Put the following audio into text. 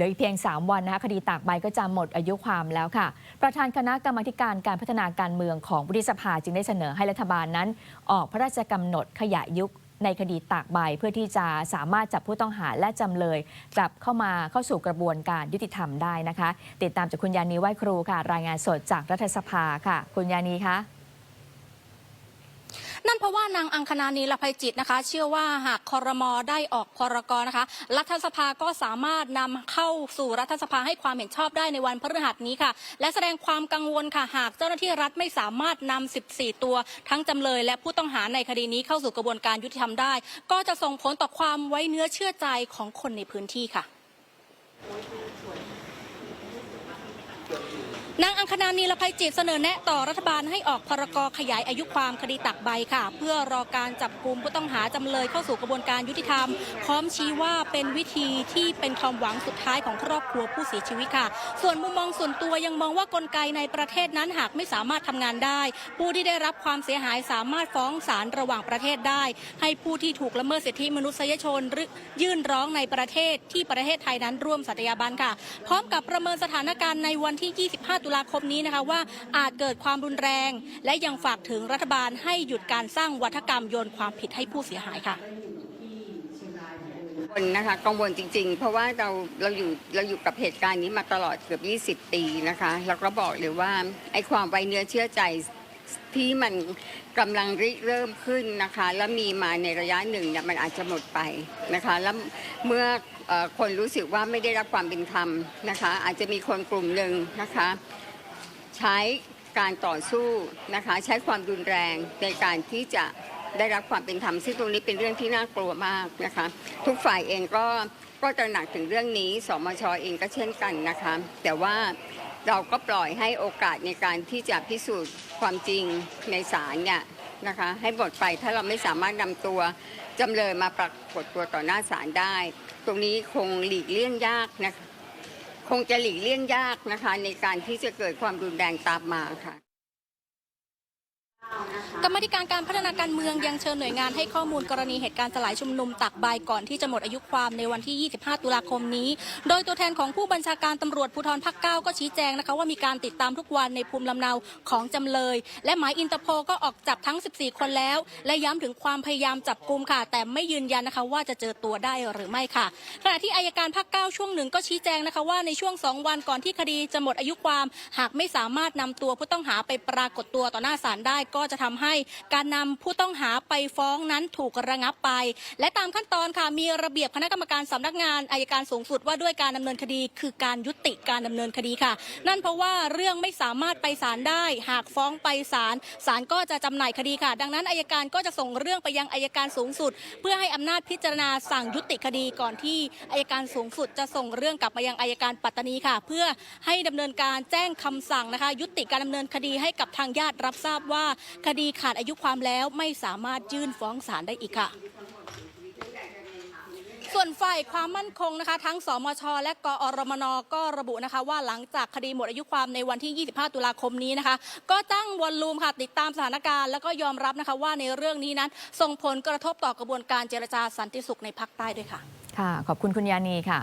ลืออีกเพียง 3 วันนะคะคดีตากใบก็จะหมดอายุความแล้วค่ะ ประธานคณะกรรมการการพัฒนาการเมืองของวุฒิสภาจึงได้เสนอให้รัฐบาลนั้น ออกพระราชกำหนดขยายยุคในคดีตากใบเพื่อที่จะสามารถจับผู้ต้องหาและจำเลย กลับเข้ามาเข้าสู่กระบวนการยุติธรรมได้นะคะ ติดตามจากคุณยานีไหวครูค่ะ รายงานสดจากรัฐสภาค่ะ คุณยานีคะ นั่นเพราะว่านางอังคณานีละภัยจิตนะคะ เชื่อว่าหากคอรมอได้ออกพรกรนะคะ รัฐสภาก็สามารถนำเข้าสู่รัฐสภาให้ความเห็นชอบได้ในวันพฤหัสนี้ค่ะ และแสดงความกังวลค่ะ หากเจ้าหน้าที่รัฐไม่สามารถนำ14 ตัว ทั้งจำเลยและผู้ต้องหาในคดีนี้เข้าสู่กระบวนการยุติธรรมได้ ก็จะส่งผลต่อความไว้เนื้อเชื่อใจของคนในพื้นที่ค่ะ นางอังคณานีละภัยจิตเสนอแนะต่อรัฐบาลให้ออกพรกขยายอายุความคดีตักใบค่ะ เพื่อรอการจับกลุ่มผู้ต้องหาจำเลยเข้าสู่กระบวนการยุติธรรม พร้อมชี้ว่าเป็นวิธีที่เป็นความหวังสุดท้ายของครอบครัวผู้เสียชีวิตค่ะ ส่วนมุมมองส่วนตัวยังมองว่ากลไกในประเทศนั้นหากไม่สามารถทำงานได้ ผู้ที่ได้รับความเสียหายสามารถฟ้องศาลระหว่างประเทศได้ ให้ผู้ที่ถูกละเมิดสิทธิมนุษยชนหรือยื่นร้องในประเทศที่ประเทศไทยนั้นร่วมสัตยาบันค่ะ พร้อมกับประเมินสถานการณ์ในวันที่ 25ตุลาคมนี้นะคะว่าอาจเกิดความรุนแรง และยังฝากถึงรัฐบาลให้หยุดการสร้างวัฒกรรมโยนความผิดให้ผู้เสียหายค่ะกังวลนะคะกังวลจริง ๆ เพราะว่าเราเราอยู่เราอยู่กับเหตุการณ์นี้มาตลอดเกือบ 20 ปีนะคะ แล้วก็บอกเลยว่าไอ้ความไว้เนื้อเชื่อใจ ที่มันกำลังริเริ่มขึ้นนะคะ แล้วมีมาในระยะหนึ่งเนี่ยมันอาจจะหมดไปนะคะแล้วเมื่อคนรู้สึกว่าไม่ได้รับความเป็นธรรมนะคะ อาจจะมีคนกลุ่มหนึ่งนะคะ ใช้การต่อสู้นะคะ ใช้ความรุนแรงในการที่จะได้รับความเป็นธรรมซึ่งตรงนี้เป็นเรื่องที่น่ากลัวมากนะคะ ทุกฝ่ายเองก็ก็ตระหนักถึงเรื่องนี้สมชอเองก็เช่นกันนะคะ แต่ว่า เราก็ปล่อยให้โอกาสในการที่จะพิสูจน์ความจริงในศาลเนี่ยนะคะให้หมดไปถ้าเราไม่สามารถนำตัวจำเลยมาปรากฏตัวต่อหน้าศาลได้ ตรงนี้คงหลีกเลี่ยงยากนะคะคงจะหลีกเลี่ยงยากนะคะในการที่จะเกิดความรุนแรงตามมาค่ะ กรรมธิการการพัฒนาการเมืองยังเชิญหน่วยงานให้ข้อมูลกรณีเหตุการณ์สลายชุมนุมตักใบก่อนที่จะหมดอายุความในวันที่ 25 ตุลาคมนี้ โดยตัวแทนของผู้บัญชาการตำรวจภูธรภาคเก้าก็ชี้แจงนะคะว่ามีการติดตามทุกวันในภูมิลำเนาของจำเลย และหมายอินเตอร์โพก็ออกจับทั้ง 14 คนแล้ว และย้ำถึงความพยายามจับกลุ่มค่ะ แต่ไม่ยืนยันนะคะว่าจะเจอตัวได้หรือไม่ค่ะขณะที่อายการภาคเก้าช่วงหนึ่งก็ชี้แจงนะคะว่าในช่วง 2 วันก่อนที่คดีจะหมดอายุความ หากไม่สามารถนำตัวผู้ต้องหาไปปรากฏตัวต่อหน้าศาลได้ก็จะทำให้การนำผู้ต้องหาไปฟ้องนั้นถูกระงับไป และตามขั้นตอนค่ะมีระเบียบคณะกรรมการสำนักงานอายการสูงสุดว่าด้วยการดำเนินคดี คือการยุติการดำเนินคดีค่ะ นั่นเพราะว่าเรื่องไม่สามารถไปศาลได้ หากฟ้องไปศาลศาลก็จะจำหน่ายคดีค่ะ ดังนั้นอายการก็จะส่งเรื่องไปยังอายการสูงสุด เพื่อให้อำนาจพิจารณาสั่งยุติคดีก่อนที่อายการสูงสุดจะส่งเรื่องกลับมายังอายการปัตตานีค่ะ เพื่อให้ดำเนินการแจ้งคำสั่งนะคะ ยุติการดำเนินคดีให้กับทางญาติรับทราบว่าคดีขาดอายุความแล้วไม่สามารถยื่นฟ้องศาลได้อีกค่ะ ส่วนฝ่ายความมั่นคงนะคะ ทั้งสมช และกอรมนก็ระบุนะคะ ว่าหลังจากคดีหมดอายุความในวันที่ 25 ตุลาคมนี้นะคะ ก็ตั้งวอลลุ่มค่ะติดตามสถานการณ์ แล้วก็ยอมรับนะคะว่าในเรื่องนี้นั้น ส่งผลกระทบต่อกระบวนการเจรจาสันติสุขในภาคใต้ด้วยค่ะ ค่ะ ขอบคุณคุณยานีค่ะ